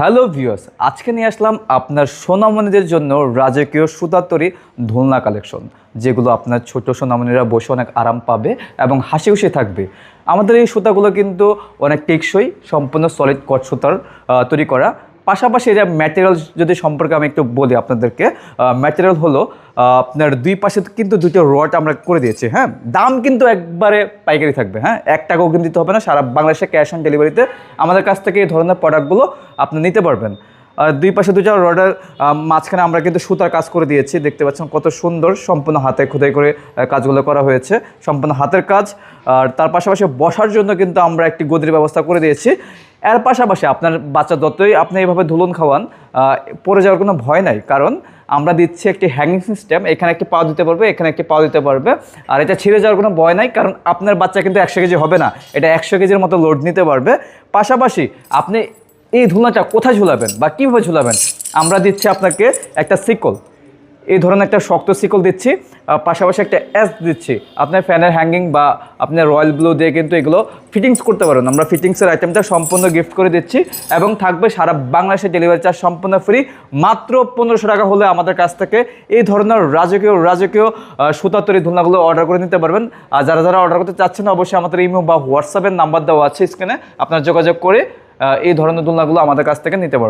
Hello viewers, আজকে নিয়ে আসলাম আপনার সোনামণিদের জন্য রাজকীয় সুতাতরি দোলনা কালেকশন, যেগুলো আপনার ছোট সোনামণিরা বসে অনেক আরাম পাবে এবং হাসি খুশি থাকবে। আমাদের এই সুতাগুলো কিন্তু অনেক টেকসই, সম্পূর্ণ সলিড কট সুতার তৈরি করা। পাশাপাশি এটা ম্যাটেরিয়াল যদি সম্পর্কে আমি একটু বলি আপনাদেরকে ম্যাটেরিয়াল হলো আপনার দুই পাশে কিন্তু দুটো রড আমরা করে দিয়েছি হ্যাঁ? দাম কিন্তু একবারে পাইকারি থাকবে হ্যাঁ? এক টাকাও কিন্তু দিতে হবে না, সারা বাংলাদেশে ক্যাশ অন ডেলিভারিতে আমাদের কাছ থেকে এই ধরনের প্রোডাক্টগুলো আপনি নিতে পারবেন। দুই পাশে দুটো রডের মাঝখানে আমরা কিন্তু সুতার কাজ করে দিয়েছি, দেখতে পাচ্ছেন কত সুন্দর, সম্পূর্ণ হাতে খোদাই করে কাজগুলো করা হয়েছে, সম্পূর্ণ হাতের কাজ। আর তার পাশাপাশি বসার জন্য কিন্তু আমরা একটি গদির ব্যবস্থা করে দিয়েছি। এর পাশাপাশি আপনার বাচ্চা যতই আপনি এইভাবে ধুলন খাওয়ান পড়ে যাওয়ার কোনো ভয় নাই। কারণ আমরা দিচ্ছি একটি হ্যাঙ্গিং সিস্টেম এখানে একটি পা দিতে পারবে, এখানে একটি পা দিতে পারবে। আর এটা ছিঁড়ে যাওয়ার কোনো ভয় নাই, কারণ আপনার বাচ্চা কিন্তু একশো কেজি হবে না। এটা একশো কেজির মতো লোড নিতে পারবে। পাশাপাশি আপনি এই ধুলাটা কোথায় ঝুলাবেন বা কীভাবে ঝুলাবেন? আমরা দিচ্ছি আপনাকে একটা সিকল এই ধরনের একটা শক্ত সিকল দিচ্ছি পাশাপাশি একটা এস দিচ্ছি। আপনার ফ্যানের হ্যাঙ্গিং বা আপনার রয়্যাল ব্লু দিয়ে কিন্তু এগুলো ফিটিংস করতে পারেন। আমরা ফিটিংসের আইটেমটা সম্পূর্ণ গিফট করে দিচ্ছি এবং থাকবে সারা বাংলাদেশে ডেলিভারি চার্জ সম্পূর্ণ ফ্রি মাত্র পনেরোশো টাকা হলে আমাদের কাছ থেকে এই ধরনের রাজকীয় রাজকীয় সুতা তৈরি ধুলনাগুলো অর্ডার করে নিতে পারবেন। আর যারা যারা অর্ডার করতে চাচ্ছেন, অবশ্যই আমাদের ইমেল বা হোয়াটসঅ্যাপের নাম্বার দেওয়া আছে স্ক্রিনে আপনার যোগাযোগ করে এই ধরনের দোলনাগুলো আমাদের কাছ থেকে নিতে পারবেন।